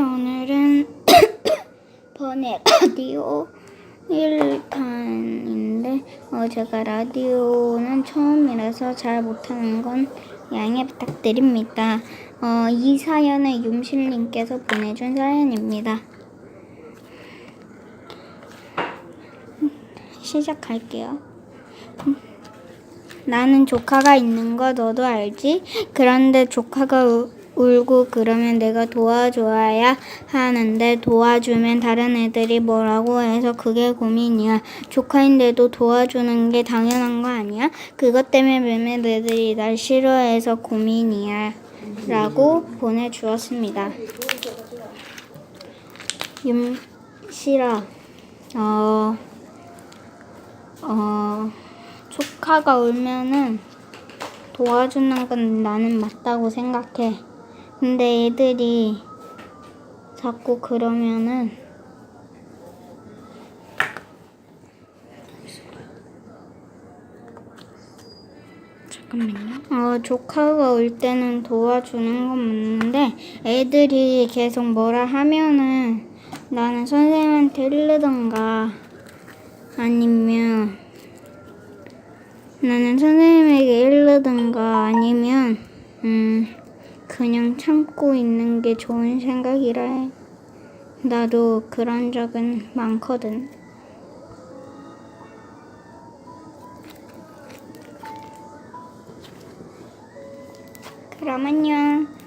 오늘은 번외 라디오 1탄인데 어, 제가 라디오는 처음이라서 잘 못하는 건 양해 부탁드립니다. 어, 이 사연은 윤실님께서 보내준 사연입니다. 시작할게요. 나는 조카가 있는 거 너도 알지? 그런데 조카가 우- 울고 그러면 내가 도와줘야 하는데 도와주면 다른 애들이 뭐라고 해서 그게 고민이야. 조카인데도 도와주는 게 당연한 거 아니야? 그것 때문에 몇몇 애들이 날 싫어해서 고민이야. 라고 보내주었습니다. 윤실아, 어, 어, 조카가 울면은 도와주는 건 나는 맞다고 생각해. 근데 애들이 자꾸 그러면은 잠깐만요. 어, 조카가 울 때는 도와주는 건 맞는데 애들이 계속 뭐라 하면은 나는 선생님한테 일르던가 아니면 나는 선생님에게 일르든가 아니면 음 그냥 참고 있는 게 좋은 생각이라 해. 나도 그런 적은 많거든. 그럼 안녕.